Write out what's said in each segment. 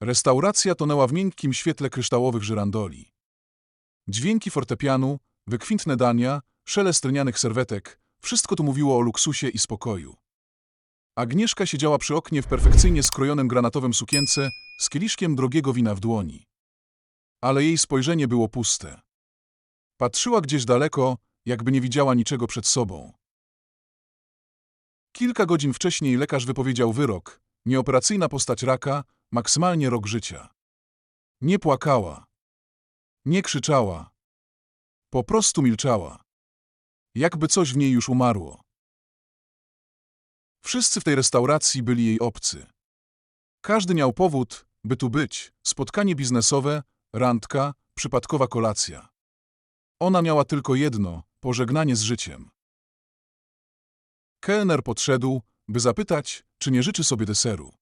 Restauracja tonęła w miękkim świetle kryształowych żyrandoli. Dźwięki fortepianu, wykwintne dania, szelest serwetek, wszystko tu mówiło o luksusie i spokoju. Agnieszka siedziała przy oknie w perfekcyjnie skrojonym granatowym sukience z kieliszkiem drogiego wina w dłoni. Ale jej spojrzenie było puste. Patrzyła gdzieś daleko, jakby nie widziała niczego przed sobą. Kilka godzin wcześniej lekarz wypowiedział wyrok, nieoperacyjna postać raka, maksymalnie rok życia. Nie płakała. Nie krzyczała. Po prostu milczała. Jakby coś w niej już umarło. Wszyscy w tej restauracji byli jej obcy. Każdy miał powód, by tu być. Spotkanie biznesowe, randka, przypadkowa kolacja. Ona miała tylko jedno – pożegnanie z życiem. Kelner podszedł, by zapytać, czy nie życzy sobie deseru.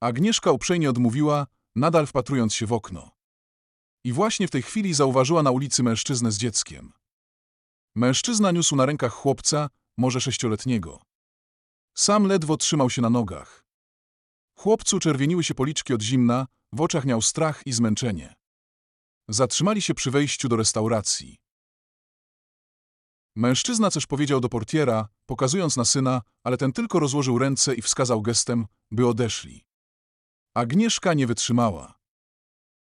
Agnieszka uprzejmie odmówiła, nadal wpatrując się w okno. I właśnie w tej chwili zauważyła na ulicy mężczyznę z dzieckiem. Mężczyzna niósł na rękach chłopca, może sześcioletniego. Sam ledwo trzymał się na nogach. Chłopcu czerwieniły się policzki od zimna, w oczach miał strach i zmęczenie. Zatrzymali się przy wejściu do restauracji. Mężczyzna coś powiedział do portiera, pokazując na syna, ale ten tylko rozłożył ręce i wskazał gestem, by odeszli. Agnieszka nie wytrzymała.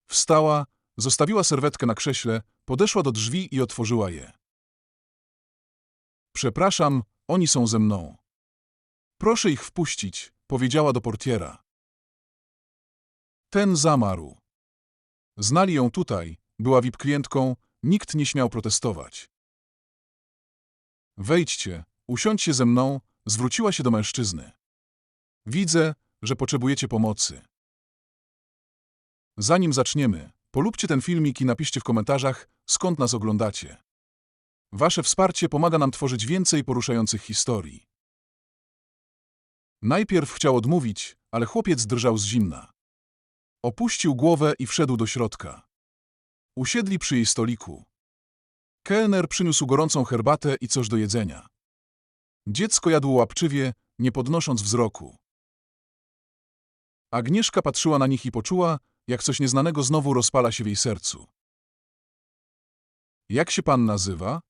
Wstała, zostawiła serwetkę na krześle, podeszła do drzwi i otworzyła je. Przepraszam, oni są ze mną. Proszę ich wpuścić, powiedziała do portiera. Ten zamarł. Znali ją tutaj, była VIP klientką, nikt nie śmiał protestować. Wejdźcie, usiądźcie ze mną, zwróciła się do mężczyzny. Widzę, że potrzebujecie pomocy. Zanim zaczniemy, polubcie ten filmik i napiszcie w komentarzach, skąd nas oglądacie. Wasze wsparcie pomaga nam tworzyć więcej poruszających historii. Najpierw chciał odmówić, ale chłopiec drżał z zimna. Opuścił głowę i wszedł do środka. Usiedli przy jej stoliku. Kelner przyniósł gorącą herbatę i coś do jedzenia. Dziecko jadło łapczywie, nie podnosząc wzroku. Agnieszka patrzyła na nich i poczuła, jak coś nieznanego znowu rozpala się w jej sercu. Jak się pan nazywa?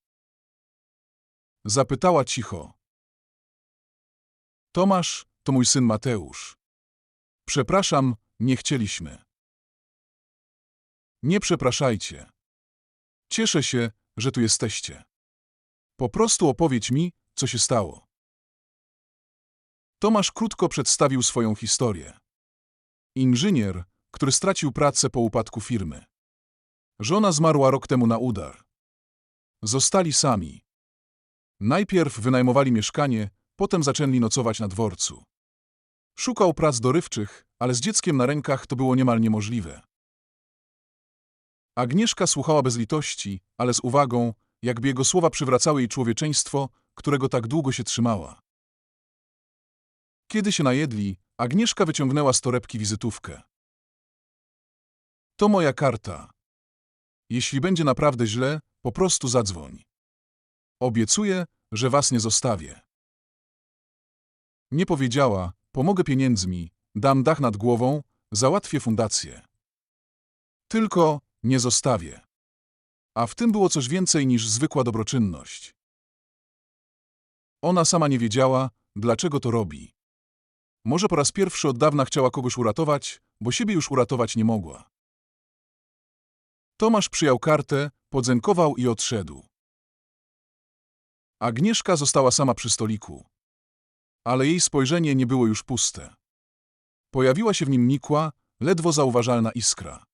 Zapytała cicho. Tomasz, to mój syn Mateusz. Przepraszam, nie chcieliśmy. Nie przepraszajcie. Cieszę się, że tu jesteście. Po prostu opowiedz mi, co się stało. Tomasz krótko przedstawił swoją historię. Inżynier, który stracił pracę po upadku firmy. Żona zmarła rok temu na udar. Zostali sami. Najpierw wynajmowali mieszkanie, potem zaczęli nocować na dworcu. Szukał prac dorywczych, ale z dzieckiem na rękach to było niemal niemożliwe. Agnieszka słuchała bez litości, ale z uwagą, jakby jego słowa przywracały jej człowieczeństwo, którego tak długo się trzymała. Kiedy się najedli, Agnieszka wyciągnęła z torebki wizytówkę. To moja karta. Jeśli będzie naprawdę źle, po prostu zadzwoń. Obiecuję, że was nie zostawię. Nie powiedziała, pomogę pieniędzmi, dam dach nad głową, załatwię fundację. Tylko nie zostawię. A w tym było coś więcej niż zwykła dobroczynność. Ona sama nie wiedziała, dlaczego to robi. Może po raz pierwszy od dawna chciała kogoś uratować, bo siebie już uratować nie mogła. Tomasz przyjął kartę, podzękował i odszedł. Agnieszka została sama przy stoliku. Ale jej spojrzenie nie było już puste. Pojawiła się w nim nikła, ledwo zauważalna iskra.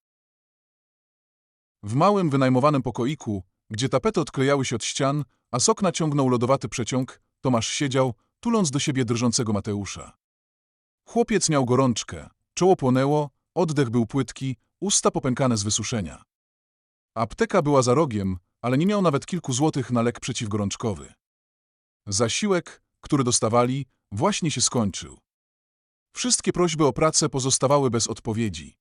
W małym, wynajmowanym pokoiku, gdzie tapety odklejały się od ścian, a sok naciągnął lodowaty przeciąg, Tomasz siedział, tuląc do siebie drżącego Mateusza. Chłopiec miał gorączkę, czoło płonęło, oddech był płytki, usta popękane z wysuszenia. Apteka była za rogiem, ale nie miał nawet kilku złotych na lek przeciwgorączkowy. Zasiłek, który dostawali, właśnie się skończył. Wszystkie prośby o pracę pozostawały bez odpowiedzi.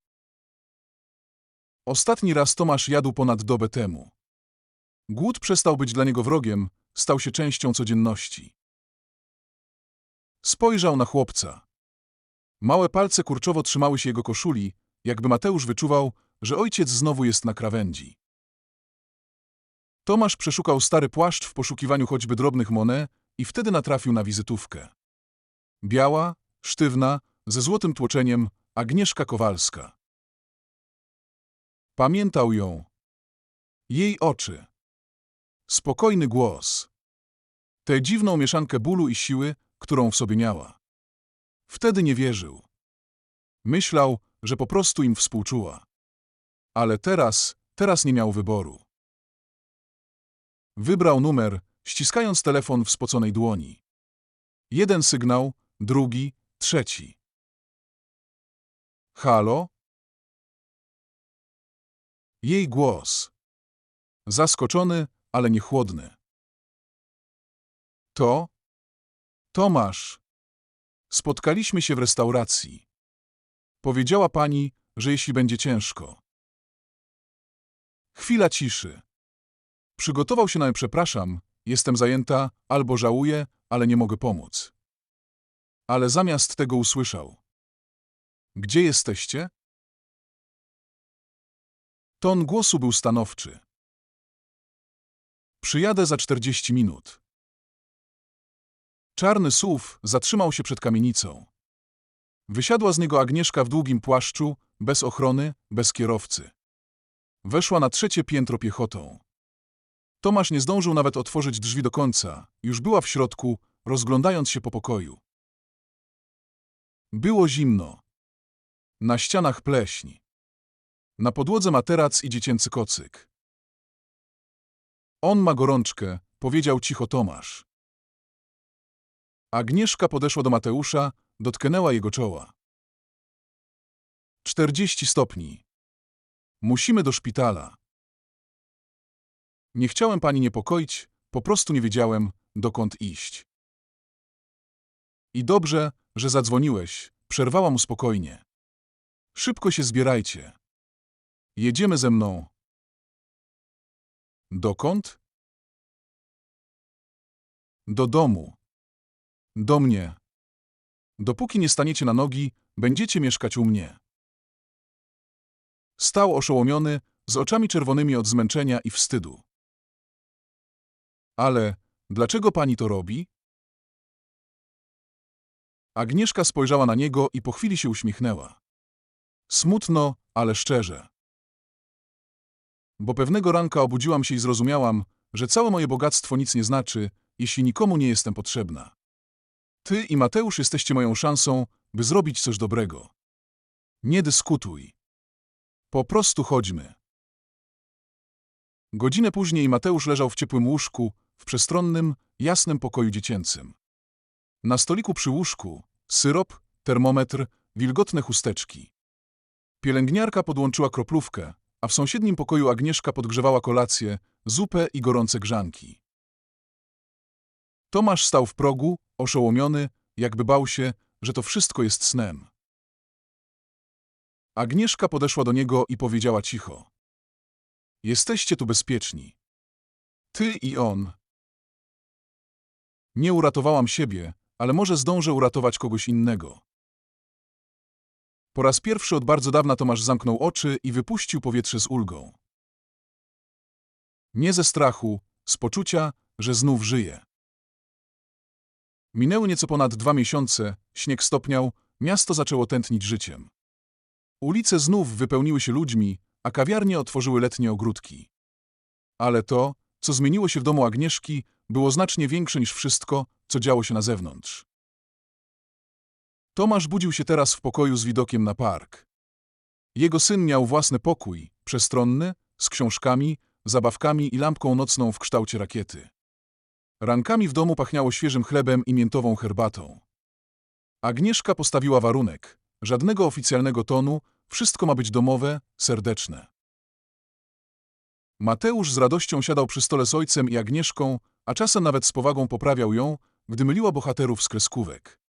Ostatni raz Tomasz jadł ponad dobę temu. Głód przestał być dla niego wrogiem, stał się częścią codzienności. Spojrzał na chłopca. Małe palce kurczowo trzymały się jego koszuli, jakby Mateusz wyczuwał, że ojciec znowu jest na krawędzi. Tomasz przeszukał stary płaszcz w poszukiwaniu choćby drobnych monet i wtedy natrafił na wizytówkę. Biała, sztywna, ze złotym tłoczeniem Agnieszka Kowalska. Pamiętał ją. Jej oczy. Spokojny głos. Tę dziwną mieszankę bólu i siły, którą w sobie miała. Wtedy nie wierzył. Myślał, że po prostu im współczuła. Ale teraz, teraz nie miał wyboru. Wybrał numer, ściskając telefon w spoconej dłoni. Jeden sygnał, drugi, trzeci. Halo? Jej głos. Zaskoczony, ale nie chłodny. To? Tomasz. Spotkaliśmy się w restauracji. Powiedziała pani, że jeśli będzie ciężko. Chwila ciszy. Przygotował się na przepraszam, jestem zajęta, albo żałuję, ale nie mogę pomóc. Ale zamiast tego usłyszał. Gdzie jesteście? Ton głosu był stanowczy. Przyjadę za 40 minut. Czarny SUV zatrzymał się przed kamienicą. Wysiadła z niego Agnieszka w długim płaszczu, bez ochrony, bez kierowcy. Weszła na trzecie piętro piechotą. Tomasz nie zdążył nawet otworzyć drzwi do końca, już była w środku, rozglądając się po pokoju. Było zimno. Na ścianach pleśń. Na podłodze materac i dziecięcy kocyk. On ma gorączkę, powiedział cicho Tomasz. Agnieszka podeszła do Mateusza, dotknęła jego czoła. Czterdzieści stopni. Musimy do szpitala. Nie chciałem pani niepokoić, po prostu nie wiedziałem, dokąd iść. I dobrze, że zadzwoniłeś, przerwała mu spokojnie. Szybko się zbierajcie. Jedziemy ze mną. Dokąd? Do domu. Do mnie. Dopóki nie staniecie na nogi, będziecie mieszkać u mnie. Stał oszołomiony, z oczami czerwonymi od zmęczenia i wstydu. Ale dlaczego pani to robi? Agnieszka spojrzała na niego i po chwili się uśmiechnęła. Smutno, ale szczerze. Bo pewnego ranka obudziłam się i zrozumiałam, że całe moje bogactwo nic nie znaczy, jeśli nikomu nie jestem potrzebna. Ty i Mateusz jesteście moją szansą, by zrobić coś dobrego. Nie dyskutuj. Po prostu chodźmy. Godzinę później Mateusz leżał w ciepłym łóżku, w przestronnym, jasnym pokoju dziecięcym. Na stoliku przy łóżku syrop, termometr, wilgotne chusteczki. Pielęgniarka podłączyła kroplówkę, a w sąsiednim pokoju Agnieszka podgrzewała kolację, zupę i gorące grzanki. Tomasz stał w progu, oszołomiony, jakby bał się, że to wszystko jest snem. Agnieszka podeszła do niego i powiedziała cicho. Jesteście tu bezpieczni. Ty i on. Nie uratowałam siebie, ale może zdążę uratować kogoś innego. Po raz pierwszy od bardzo dawna Tomasz zamknął oczy i wypuścił powietrze z ulgą. Nie ze strachu, z poczucia, że znów żyje. Minęły nieco ponad dwa miesiące, śnieg stopniał, miasto zaczęło tętnić życiem. Ulice znów wypełniły się ludźmi, a kawiarnie otworzyły letnie ogródki. Ale to, co zmieniło się w domu Agnieszki, było znacznie większe niż wszystko, co działo się na zewnątrz. Tomasz budził się teraz w pokoju z widokiem na park. Jego syn miał własny pokój, przestronny, z książkami, zabawkami i lampką nocną w kształcie rakiety. Rankami w domu pachniało świeżym chlebem i miętową herbatą. Agnieszka postawiła warunek. Żadnego oficjalnego tonu, wszystko ma być domowe, serdeczne. Mateusz z radością siadał przy stole z ojcem i Agnieszką, a czasem nawet z powagą poprawiał ją, gdy myliła bohaterów z kreskówek.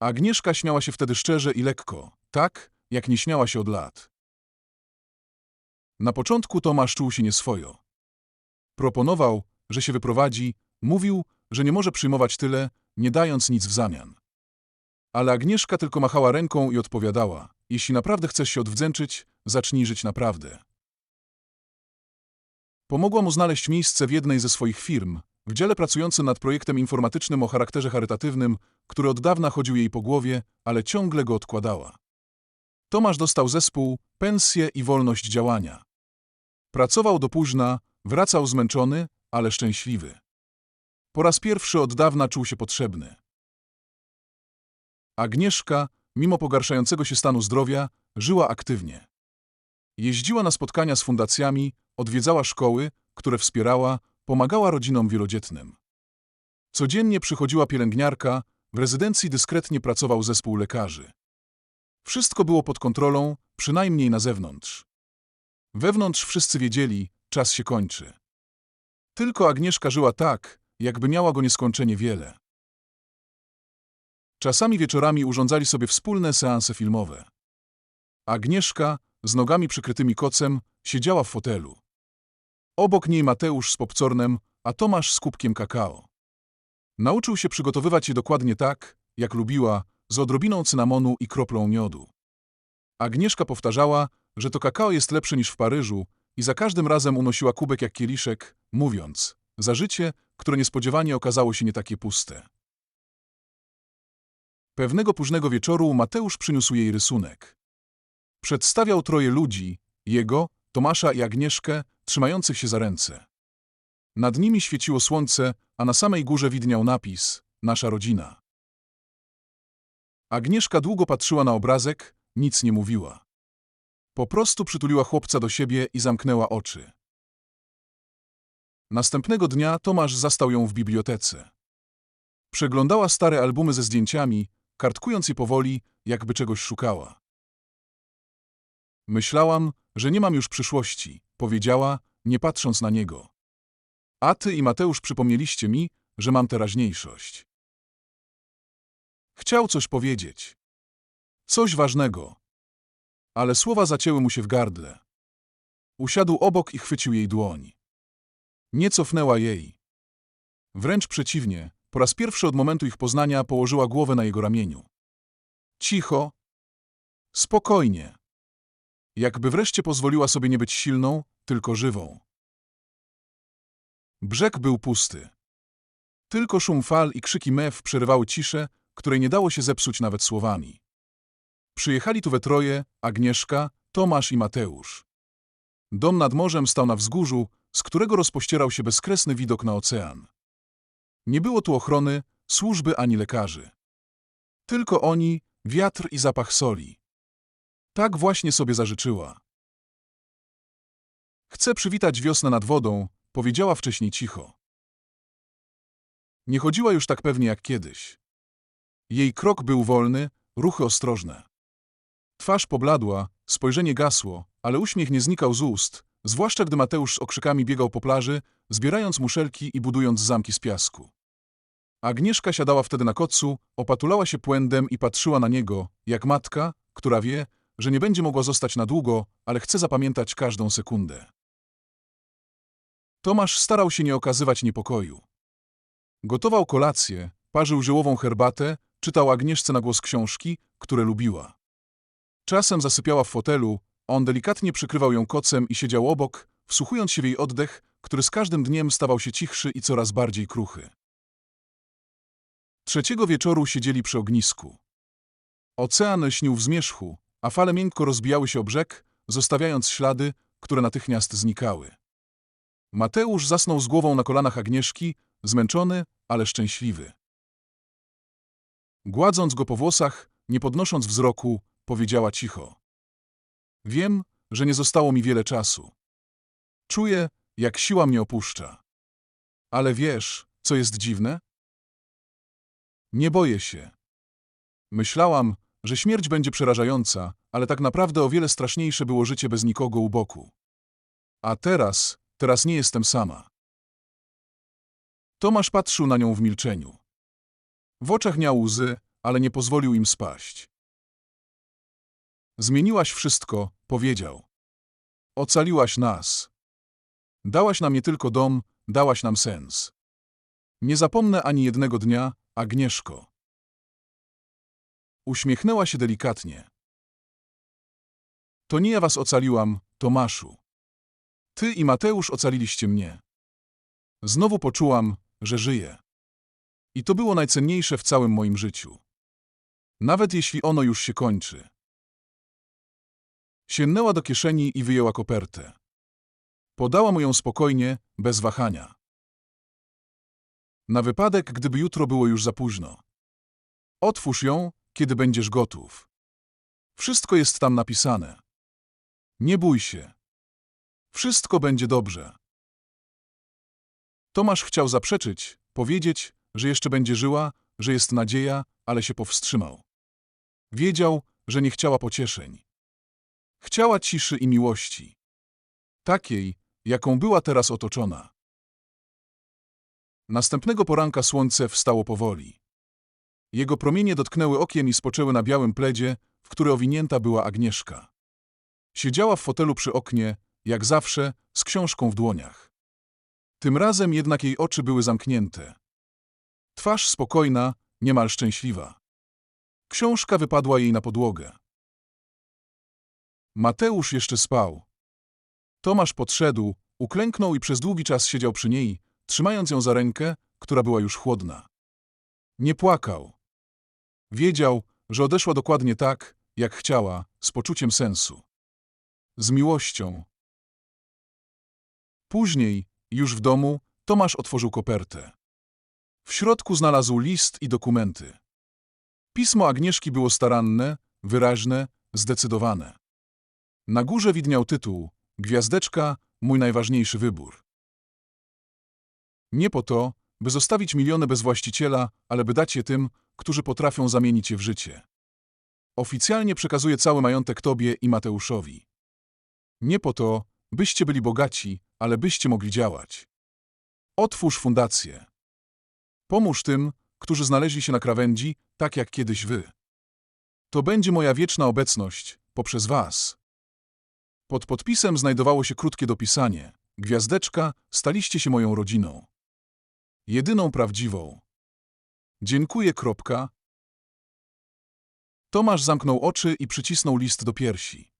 Agnieszka śmiała się wtedy szczerze i lekko, tak, jak nie śmiała się od lat. Na początku Tomasz czuł się nieswojo. Proponował, że się wyprowadzi, mówił, że nie może przyjmować tyle, nie dając nic w zamian. Ale Agnieszka tylko machała ręką i odpowiadała: Jeśli naprawdę chcesz się odwdzięczyć, zacznij żyć naprawdę. Pomogła mu znaleźć miejsce w jednej ze swoich firm, w dziale pracującym nad projektem informatycznym o charakterze charytatywnym, który od dawna chodził jej po głowie, ale ciągle go odkładała. Tomasz dostał zespół, pensję i wolność działania. Pracował do późna, wracał zmęczony, ale szczęśliwy. Po raz pierwszy od dawna czuł się potrzebny. Agnieszka, mimo pogarszającego się stanu zdrowia, żyła aktywnie. Jeździła na spotkania z fundacjami, odwiedzała szkoły, które wspierała, pomagała rodzinom wielodzietnym. Codziennie przychodziła pielęgniarka, w rezydencji dyskretnie pracował zespół lekarzy. Wszystko było pod kontrolą, przynajmniej na zewnątrz. Wewnątrz wszyscy wiedzieli, czas się kończy. Tylko Agnieszka żyła tak, jakby miała go nieskończenie wiele. Czasami wieczorami urządzali sobie wspólne seanse filmowe. Agnieszka, z nogami przykrytymi kocem, siedziała w fotelu. Obok niej Mateusz z popcornem, a Tomasz z kubkiem kakao. Nauczył się przygotowywać je dokładnie tak, jak lubiła, z odrobiną cynamonu i kroplą miodu. Agnieszka powtarzała, że to kakao jest lepsze niż w Paryżu i za każdym razem unosiła kubek jak kieliszek, mówiąc, za życie, które niespodziewanie okazało się nie takie puste. Pewnego późnego wieczoru Mateusz przyniósł jej rysunek. Przedstawiał troje ludzi, jego, Tomasza i Agnieszkę, trzymających się za ręce. Nad nimi świeciło słońce, a na samej górze widniał napis Nasza rodzina. Agnieszka długo patrzyła na obrazek, nic nie mówiła. Po prostu przytuliła chłopca do siebie i zamknęła oczy. Następnego dnia Tomasz zastał ją w bibliotece. Przeglądała stare albumy ze zdjęciami, kartkując je powoli, jakby czegoś szukała. Myślałam, że nie mam już przyszłości, powiedziała, nie patrząc na niego. A ty i Mateusz przypomnieliście mi, że mam teraźniejszość. Chciał coś powiedzieć. Coś ważnego. Ale słowa zacięły mu się w gardle. Usiadł obok i chwycił jej dłoń. Nie cofnęła jej. Wręcz przeciwnie, po raz pierwszy od momentu ich poznania położyła głowę na jego ramieniu. Cicho. Spokojnie. Jakby wreszcie pozwoliła sobie nie być silną, tylko żywą. Brzeg był pusty. Tylko szum fal i krzyki mew przerywały ciszę, której nie dało się zepsuć nawet słowami. Przyjechali tu we troje Agnieszka, Tomasz i Mateusz. Dom nad morzem stał na wzgórzu, z którego rozpościerał się bezkresny widok na ocean. Nie było tu ochrony, służby ani lekarzy. Tylko oni, wiatr i zapach soli. Tak właśnie sobie zażyczyła. Chcę przywitać wiosnę nad wodą, powiedziała wcześniej cicho. Nie chodziła już tak pewnie jak kiedyś. Jej krok był wolny, ruchy ostrożne. Twarz pobladła, spojrzenie gasło, ale uśmiech nie znikał z ust, zwłaszcza gdy Mateusz z okrzykami biegał po plaży, zbierając muszelki i budując zamki z piasku. Agnieszka siadała wtedy na kocu, opatulała się płędem i patrzyła na niego, jak matka, która wie, że nie będzie mogła zostać na długo, ale chce zapamiętać każdą sekundę. Tomasz starał się nie okazywać niepokoju. Gotował kolację, parzył ziołową herbatę, czytał Agnieszce na głos książki, które lubiła. Czasem zasypiała w fotelu, on delikatnie przykrywał ją kocem i siedział obok, wsłuchując się w jej oddech, który z każdym dniem stawał się cichszy i coraz bardziej kruchy. Trzeciego wieczoru siedzieli przy ognisku. Ocean śnił w zmierzchu, a fale miękko rozbijały się o brzeg, zostawiając ślady, które natychmiast znikały. Mateusz zasnął z głową na kolanach Agnieszki, zmęczony, ale szczęśliwy. Gładząc go po włosach, nie podnosząc wzroku, powiedziała cicho. Wiem, że nie zostało mi wiele czasu. Czuję, jak siła mnie opuszcza. Ale wiesz, co jest dziwne? Nie boję się. Myślałam, że śmierć będzie przerażająca, ale tak naprawdę o wiele straszniejsze było życie bez nikogo u boku. A teraz, teraz nie jestem sama. Tomasz patrzył na nią w milczeniu. W oczach miał łzy, ale nie pozwolił im spaść. Zmieniłaś wszystko, powiedział. Ocaliłaś nas. Dałaś nam nie tylko dom, dałaś nam sens. Nie zapomnę ani jednego dnia, Agnieszko. Uśmiechnęła się delikatnie. To nie ja was ocaliłam, Tomaszu. Ty i Mateusz ocaliliście mnie. Znowu poczułam, że żyję. I to było najcenniejsze w całym moim życiu. Nawet jeśli ono już się kończy. Sięgnęła do kieszeni i wyjęła kopertę. Podała mu ją spokojnie, bez wahania. Na wypadek, gdyby jutro było już za późno. Otwórz ją, kiedy będziesz gotów. Wszystko jest tam napisane. Nie bój się. Wszystko będzie dobrze. Tomasz chciał zaprzeczyć, powiedzieć, że jeszcze będzie żyła, że jest nadzieja, ale się powstrzymał. Wiedział, że nie chciała pocieszeń. Chciała ciszy i miłości. Takiej, jaką była teraz otoczona. Następnego poranka słońce wstało powoli. Jego promienie dotknęły okien i spoczęły na białym pledzie, w który owinięta była Agnieszka. Siedziała w fotelu przy oknie, jak zawsze, z książką w dłoniach. Tym razem jednak jej oczy były zamknięte. Twarz spokojna, niemal szczęśliwa. Książka wypadła jej na podłogę. Mateusz jeszcze spał. Tomasz podszedł, uklęknął i przez długi czas siedział przy niej, trzymając ją za rękę, która była już chłodna. Nie płakał. Wiedział, że odeszła dokładnie tak, jak chciała, z poczuciem sensu. Z miłością. Później, już w domu, Tomasz otworzył kopertę. W środku znalazł list i dokumenty. Pismo Agnieszki było staranne, wyraźne, zdecydowane. Na górze widniał tytuł Gwiazdeczka, mój najważniejszy wybór. Nie po to, by zostawić miliony bez właściciela, ale by dać je tym, którzy potrafią zamienić je w życie. Oficjalnie przekazuję cały majątek Tobie i Mateuszowi. Nie po to, byście byli bogaci, ale byście mogli działać. Otwórz fundację. Pomóż tym, którzy znaleźli się na krawędzi, tak jak kiedyś wy. To będzie moja wieczna obecność, poprzez was. Pod podpisem znajdowało się krótkie dopisanie. Gwiazdeczka, staliście się moją rodziną. Jedyną prawdziwą. Dziękuję. Kropka. Tomasz zamknął oczy i przycisnął list do piersi.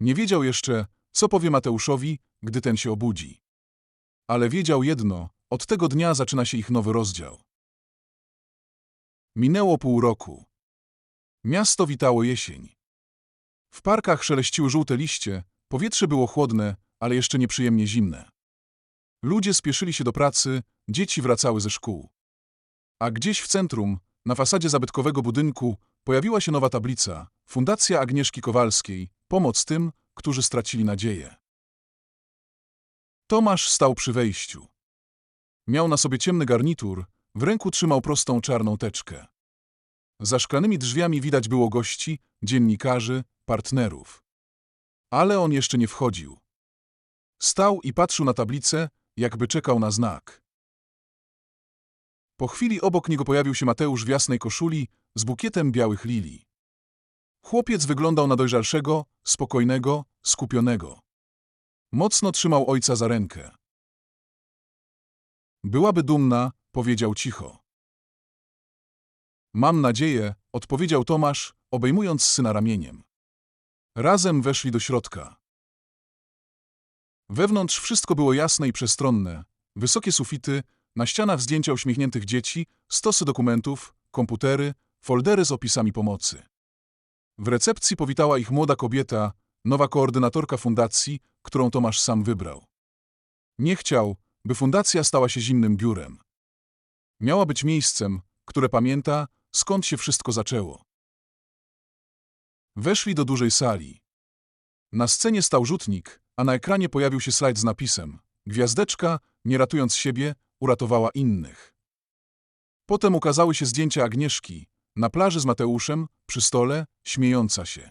Nie wiedział jeszcze, co powie Mateuszowi, gdy ten się obudzi. Ale wiedział jedno, od tego dnia zaczyna się ich nowy rozdział. Minęło pół roku. Miasto witało jesień. W parkach szeleściły żółte liście, powietrze było chłodne, ale jeszcze nieprzyjemnie zimne. Ludzie spieszyli się do pracy, dzieci wracały ze szkół. A gdzieś w centrum, na fasadzie zabytkowego budynku, pojawiła się nowa tablica Fundacja Agnieszki Kowalskiej Pomoc tym, którzy stracili nadzieję. Tomasz stał przy wejściu. Miał na sobie ciemny garnitur, w ręku trzymał prostą czarną teczkę. Za szklanymi drzwiami widać było gości, dziennikarzy, partnerów. Ale on jeszcze nie wchodził. Stał i patrzył na tablicę, jakby czekał na znak. Po chwili obok niego pojawił się Mateusz w jasnej koszuli z bukietem białych lilii. Chłopiec wyglądał na dojrzalszego, spokojnego, skupionego. Mocno trzymał ojca za rękę. Byłaby dumna, powiedział cicho. Mam nadzieję, odpowiedział Tomasz, obejmując syna ramieniem. Razem weszli do środka. Wewnątrz wszystko było jasne i przestronne. Wysokie sufity, na ścianach zdjęcia uśmiechniętych dzieci, stosy dokumentów, komputery, foldery z opisami pomocy. W recepcji powitała ich młoda kobieta, nowa koordynatorka fundacji, którą Tomasz sam wybrał. Nie chciał, by fundacja stała się zimnym biurem. Miała być miejscem, które pamięta, skąd się wszystko zaczęło. Weszli do dużej sali. Na scenie stał rzutnik, a na ekranie pojawił się slajd z napisem Gwiazdeczka, nie ratując siebie, uratowała innych. Potem ukazały się zdjęcia Agnieszki, na plaży z Mateuszem, przy stole, śmiejąca się.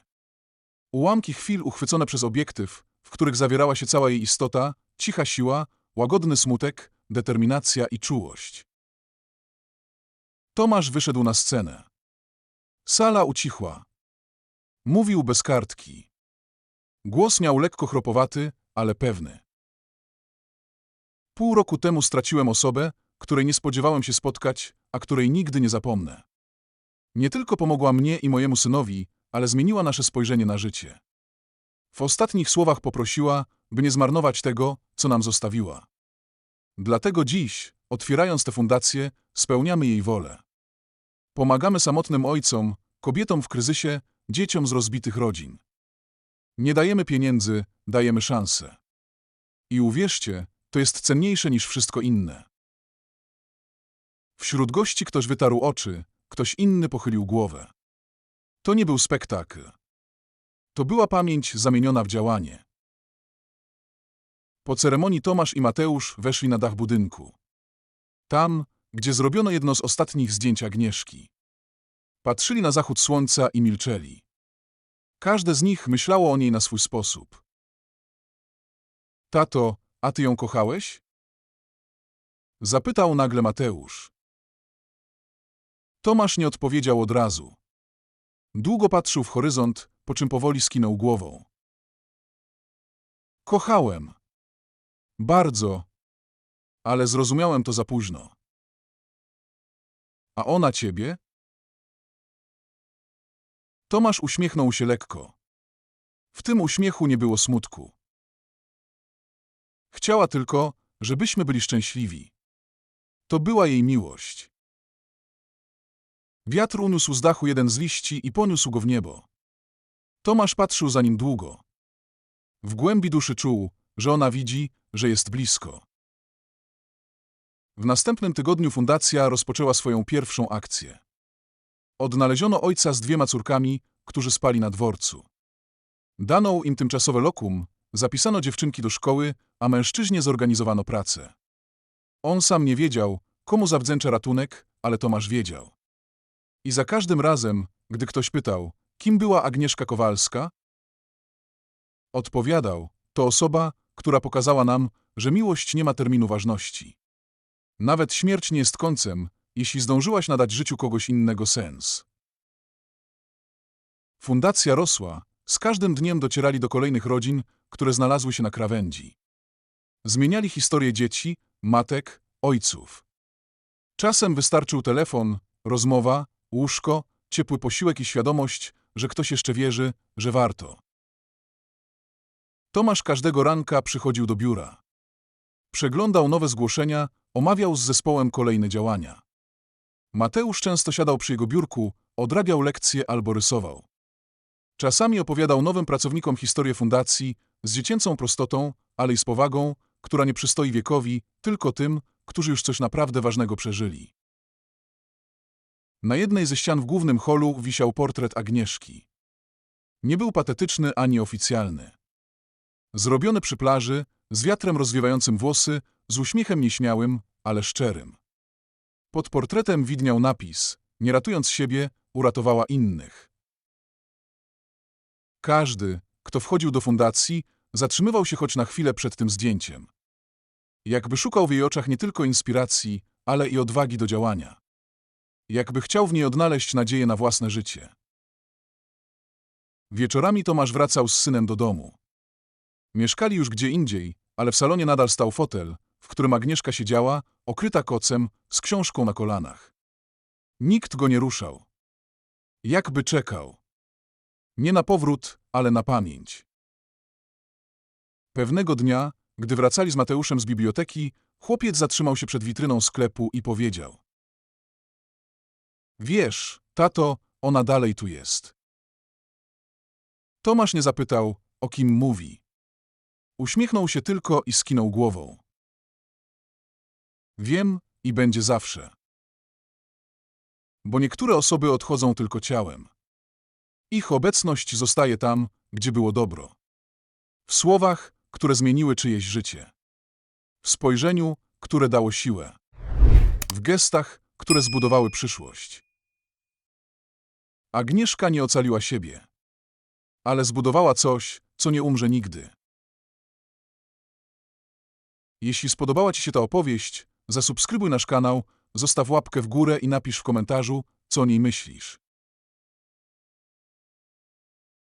Ułamki chwil uchwycone przez obiektyw, w których zawierała się cała jej istota, cicha siła, łagodny smutek, determinacja i czułość. Tomasz wyszedł na scenę. Sala ucichła. Mówił bez kartki. Głos miał lekko chropowaty, ale pewny. Pół roku temu straciłem osobę, której nie spodziewałem się spotkać, a której nigdy nie zapomnę. Nie tylko pomogła mnie i mojemu synowi, ale zmieniła nasze spojrzenie na życie. W ostatnich słowach poprosiła, by nie zmarnować tego, co nam zostawiła. Dlatego dziś, otwierając tę fundację, spełniamy jej wolę. Pomagamy samotnym ojcom, kobietom w kryzysie, dzieciom z rozbitych rodzin. Nie dajemy pieniędzy, dajemy szansę. I uwierzcie, to jest cenniejsze niż wszystko inne. Wśród gości ktoś wytarł oczy, ktoś inny pochylił głowę. To nie był spektakl. To była pamięć zamieniona w działanie. Po ceremonii Tomasz i Mateusz weszli na dach budynku. Tam, gdzie zrobiono jedno z ostatnich zdjęć Agnieszki. Patrzyli na zachód słońca i milczeli. Każde z nich myślało o niej na swój sposób. Tato, a ty ją kochałeś? Zapytał nagle Mateusz. Tomasz nie odpowiedział od razu. Długo patrzył w horyzont, po czym powoli skinął głową. Kochałem. Bardzo. Ale zrozumiałem to za późno. A ona ciebie? Tomasz uśmiechnął się lekko. W tym uśmiechu nie było smutku. Chciała tylko, żebyśmy byli szczęśliwi. To była jej miłość. Wiatr uniósł z dachu jeden z liści i poniósł go w niebo. Tomasz patrzył za nim długo. W głębi duszy czuł, że ona widzi, że jest blisko. W następnym tygodniu fundacja rozpoczęła swoją pierwszą akcję. Odnaleziono ojca z dwiema córkami, którzy spali na dworcu. Dano im tymczasowe lokum, zapisano dziewczynki do szkoły, a mężczyźnie zorganizowano pracę. On sam nie wiedział, komu zawdzięcza ratunek, ale Tomasz wiedział. I za każdym razem, gdy ktoś pytał, kim była Agnieszka Kowalska, odpowiadał, to osoba, która pokazała nam, że miłość nie ma terminu ważności. Nawet śmierć nie jest końcem, jeśli zdążyłaś nadać życiu kogoś innego sens. Fundacja rosła, z każdym dniem docierali do kolejnych rodzin, które znalazły się na krawędzi. Zmieniali historię dzieci, matek, ojców. Czasem wystarczył telefon, rozmowa, łóżko, ciepły posiłek i świadomość, że ktoś jeszcze wierzy, że warto. Tomasz każdego ranka przychodził do biura. Przeglądał nowe zgłoszenia, omawiał z zespołem kolejne działania. Mateusz często siadał przy jego biurku, odrabiał lekcje albo rysował. Czasami opowiadał nowym pracownikom historię fundacji z dziecięcą prostotą, ale i z powagą, która nie przystoi wiekowi, tylko tym, którzy już coś naprawdę ważnego przeżyli. Na jednej ze ścian w głównym holu wisiał portret Agnieszki. Nie był patetyczny ani oficjalny. Zrobiony przy plaży, z wiatrem rozwiewającym włosy, z uśmiechem nieśmiałym, ale szczerym. Pod portretem widniał napis: Nie ratując siebie, uratowała innych. Każdy, kto wchodził do fundacji, zatrzymywał się choć na chwilę przed tym zdjęciem. Jakby szukał w jej oczach nie tylko inspiracji, ale i odwagi do działania. Jakby chciał w niej odnaleźć nadzieję na własne życie. Wieczorami Tomasz wracał z synem do domu. Mieszkali już gdzie indziej, ale w salonie nadal stał fotel, w którym Agnieszka siedziała, okryta kocem, z książką na kolanach. Nikt go nie ruszał. Jakby czekał. Nie na powrót, ale na pamięć. Pewnego dnia, gdy wracali z Mateuszem z biblioteki, chłopiec zatrzymał się przed witryną sklepu i powiedział: Wiesz, tato, ona dalej tu jest. Tomasz nie zapytał, o kim mówi. Uśmiechnął się tylko i skinął głową. Wiem i będzie zawsze. Bo niektóre osoby odchodzą tylko ciałem. Ich obecność zostaje tam, gdzie było dobro. W słowach, które zmieniły czyjeś życie. W spojrzeniu, które dało siłę. W gestach, które zbudowały przyszłość. Agnieszka nie ocaliła siebie, ale zbudowała coś, co nie umrze nigdy. Jeśli spodobała Ci się ta opowieść, zasubskrybuj nasz kanał, zostaw łapkę w górę i napisz w komentarzu, co o niej myślisz.